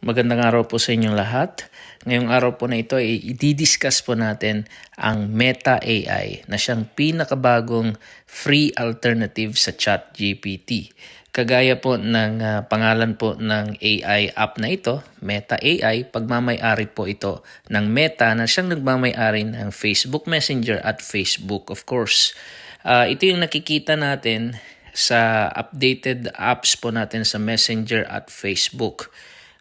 Magandang araw po sa inyong lahat. Ngayong araw po na ito ay i-discuss po natin ang Meta AI na siyang pinakabagong free alternative sa ChatGPT. Kagaya po ng ah, pangalan po ng AI app na ito, Meta AI, pagmamay-ari po ito ng Meta na siyang nagmamay-ari ng Facebook Messenger at Facebook of course. Ah, ito yung nakikita natin sa updated apps po natin sa Messenger at Facebook.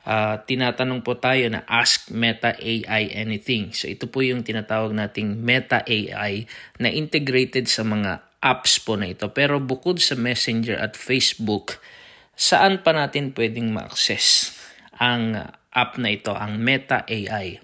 Ah, tinatanong po tayo na ask Meta AI anything. So ito po yung tinatawag nating Meta AI na integrated sa mga apps po na ito. Pero bukod sa Messenger at Facebook, saan pa natin pwedeng ma-access ang app na ito, ang Meta AI?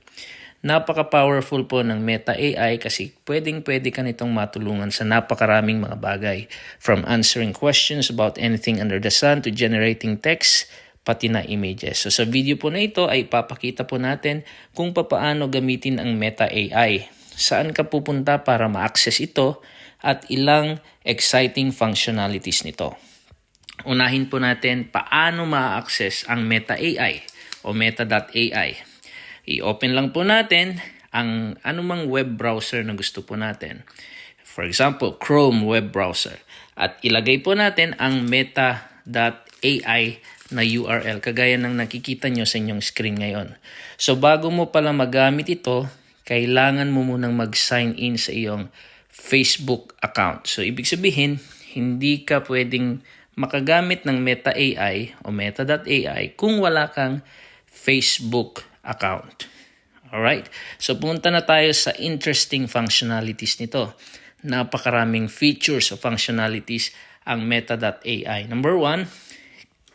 Napaka-powerful po ng Meta AI kasi pwedeng-pwede ka nitong matulungan sa napakaraming mga bagay. From answering questions about anything under the sun to generating text, pati na images. So sa video po na ito ay papakita po natin kung papaano gamitin ang Meta AI. Saan ka pupunta para ma-access ito at ilang exciting functionalities nito. Unahin po natin paano ma-access ang Meta AI o Meta.ai. I-open lang po natin ang anumang web browser na gusto po natin. For example, Chrome web browser. At ilagay po natin ang meta.ai na URL kagaya ng nakikita nyo sa inyong screen ngayon. So bago mo pala magamit ito, kailangan mo munang mag-sign in sa iyong Facebook account. So ibig sabihin, hindi ka pwedeng makagamit ng Meta AI o Meta.ai kung wala kang Facebook account. Alright? So pumunta na tayo sa interesting functionalities nito. Napakaraming features o functionalities ang Meta.ai. Number one,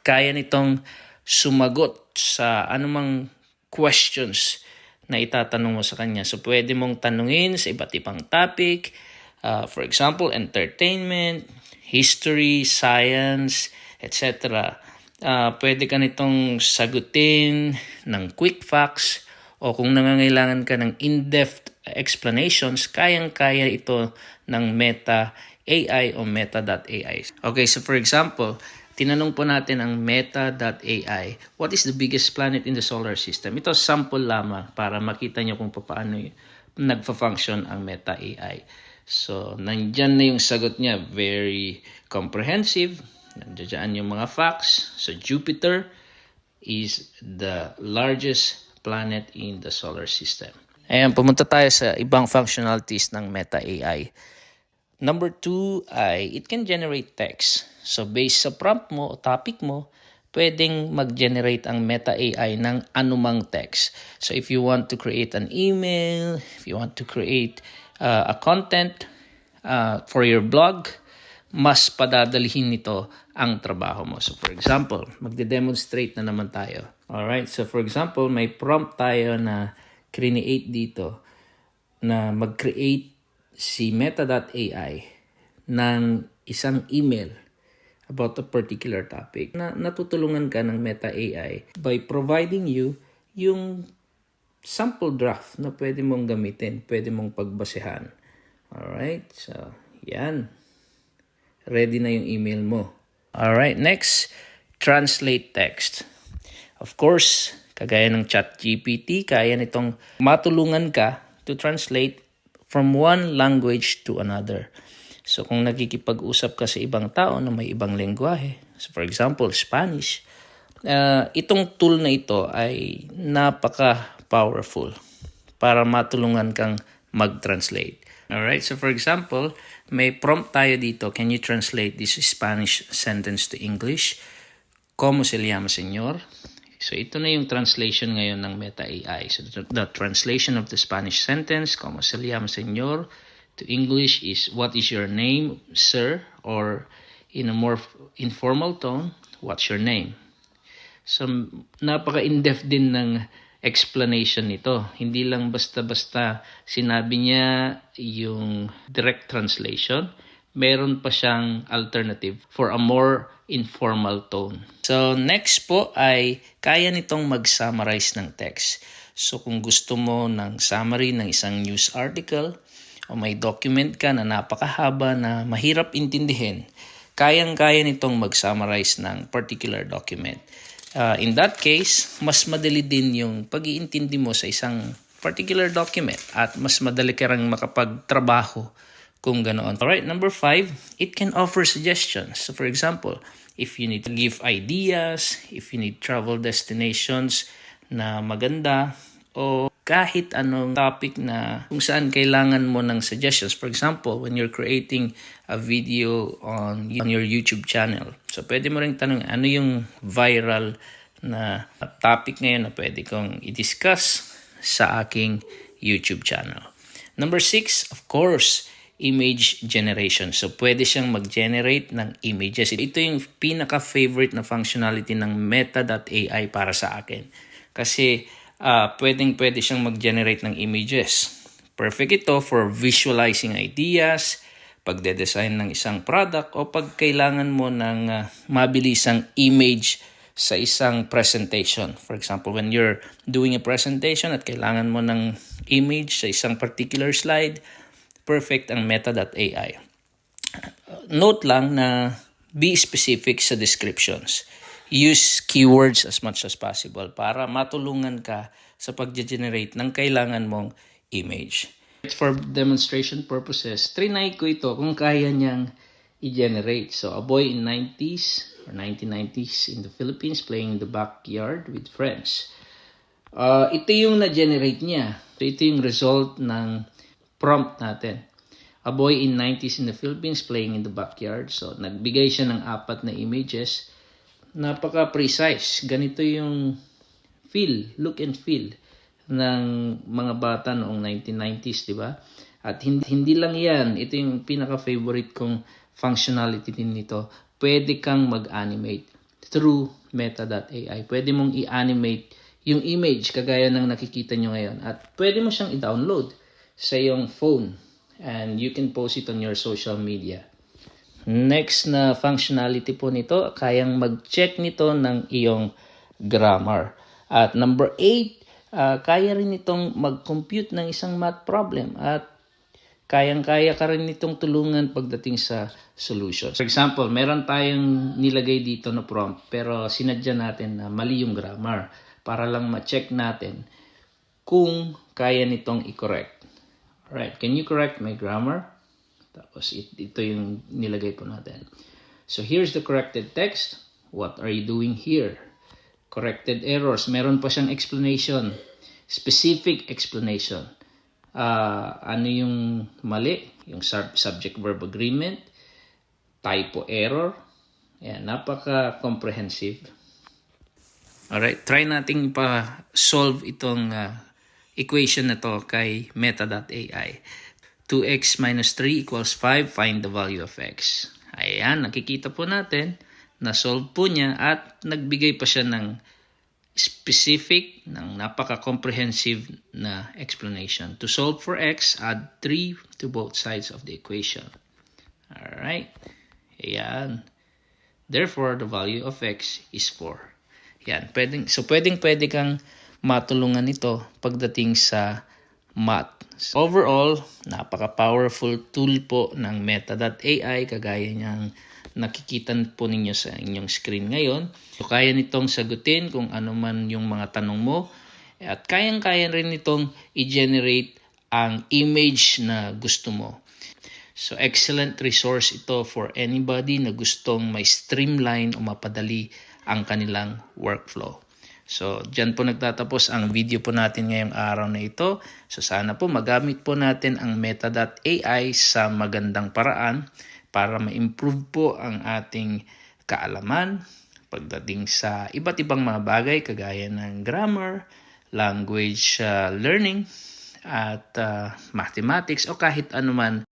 kaya nitong sumagot sa anumang questions na itatanong mo sa kanya. So pwede mong tanungin sa iba't ibang topic. Uh, for example, entertainment, history, science, etc. Uh, pwede ka nitong sagutin ng quick facts o kung nangangailangan ka ng in-depth explanations, kayang-kaya ito ng Meta AI o Meta.ai. Okay, so for example, tinanong po natin ang Meta.ai, what is the biggest planet in the solar system? Ito sample lamang para makita nyo kung paano nagfa-function ang Meta AI. So, nandyan na yung sagot niya. Very comprehensive. Nandiyan yung mga facts. So, Jupiter is the largest planet in the solar system. Ayan, pumunta tayo sa ibang functionalities ng Meta AI. Number two ay it can generate text. So based sa prompt mo o topic mo, pwedeng mag-generate ang Meta AI ng anumang text. So if you want to create an email, if you want to create uh, a content uh, for your blog, mas padadalihin nito ang trabaho mo. So for example, magde-demonstrate na naman tayo. Alright, so for example, may prompt tayo na create dito na mag-create si Meta.ai ng isang email about a particular topic na natutulungan ka ng Meta AI by providing you yung sample draft na pwede mong gamitin, pwede mong pagbasehan. Alright, so yan. Ready na yung email mo. Alright, next, translate text. Of course, kagaya ng chat GPT, kaya nitong matulungan ka to translate from one language to another. So kung nakikipag-usap ka sa ibang tao na may ibang lengguwahe, so for example, Spanish, uh, itong tool na ito ay napaka-powerful para matulungan kang mag-translate. Alright, so for example, may prompt tayo dito. Can you translate this Spanish sentence to English? ¿Cómo se llama, señor? So ito na yung translation ngayon ng Meta AI. So the, the translation of the Spanish sentence, como se llama señor, to English is what is your name, sir? Or in a more informal tone, what's your name? So napaka-in-depth din ng explanation nito. Hindi lang basta-basta sinabi niya yung direct translation. Meron pa siyang alternative for a more informal tone. So next po ay kaya nitong mag-summarize ng text. So kung gusto mo ng summary ng isang news article o may document ka na napakahaba na mahirap intindihin, kayang-kaya nitong mag-summarize ng particular document. Uh, in that case, mas madali din yung pag-iintindi mo sa isang particular document at mas madali ka rin makapagtrabaho kung ganoon. Alright, number five, it can offer suggestions. So for example, if you need to give ideas, if you need travel destinations na maganda, o kahit anong topic na kung saan kailangan mo ng suggestions. For example, when you're creating a video on, on your YouTube channel. So, pwede mo rin tanong ano yung viral na topic ngayon na pwede kong i-discuss sa aking YouTube channel. Number six, of course, image generation. So, pwede siyang mag-generate ng images. Ito yung pinaka-favorite na functionality ng Meta.ai para sa akin. Kasi, uh, pwedeng pwede siyang mag-generate ng images. Perfect ito for visualizing ideas, pagde-design ng isang product o pag kailangan mo ng uh, mabilisang image sa isang presentation. For example, when you're doing a presentation at kailangan mo ng image sa isang particular slide, perfect ang meta.ai. Note lang na be specific sa descriptions. Use keywords as much as possible para matulungan ka sa pag-generate ng kailangan mong image. For demonstration purposes, trinay ko ito kung kaya niyang i-generate. So, a boy in 90s or 1990s in the Philippines playing in the backyard with friends. Uh, ito yung na-generate niya. So, ito yung result ng prompt natin. A boy in 90s in the Philippines playing in the backyard. So, nagbigay siya ng apat na images. Napaka-precise. Ganito yung feel, look and feel ng mga bata noong 1990s, di ba? At hindi, hindi lang yan. Ito yung pinaka-favorite kong functionality din nito. Pwede kang mag-animate through meta.ai. Pwede mong i-animate yung image kagaya ng nakikita nyo ngayon. At pwede mo siyang i-download sa iyong phone and you can post it on your social media. Next na functionality po nito, kayang mag-check nito ng iyong grammar. At number 8, uh, kaya rin itong mag-compute ng isang math problem at kayang-kaya ka rin itong tulungan pagdating sa solution. For example, meron tayong nilagay dito na prompt pero sinadya natin na mali yung grammar para lang ma-check natin kung kaya nitong i-correct. Alright, can you correct my grammar? Tapos it, ito yung nilagay po natin. So here's the corrected text. What are you doing here? Corrected errors. Meron pa siyang explanation specific explanation. Uh, ano yung mali? Yung sub- subject-verb agreement, typo error. Yan, napaka-comprehensive. Alright, try nating pa-solve itong uh, equation na to kay meta.ai. 2x minus 3 equals 5, find the value of x. Ayan, nakikita po natin na solve po niya at nagbigay pa siya ng specific ng napaka-comprehensive na explanation. To solve for x, add 3 to both sides of the equation. Alright. Ayan. Therefore, the value of x is 4. Yan. Pwedeng, so, pwedeng pwede kang matulungan ito pagdating sa math. So, overall, napaka-powerful tool po ng meta.ai kagaya niyang nakikita po ninyo sa inyong screen ngayon. So, kaya nitong sagutin kung ano man yung mga tanong mo at kayang-kaya rin nitong i-generate ang image na gusto mo. So, excellent resource ito for anybody na gustong may streamline o mapadali ang kanilang workflow. So, dyan po nagtatapos ang video po natin ngayong araw na ito. So, sana po magamit po natin ang meta.ai sa magandang paraan para ma-improve po ang ating kaalaman pagdating sa iba't ibang mga bagay kagaya ng grammar, language uh, learning, at uh, mathematics o kahit anuman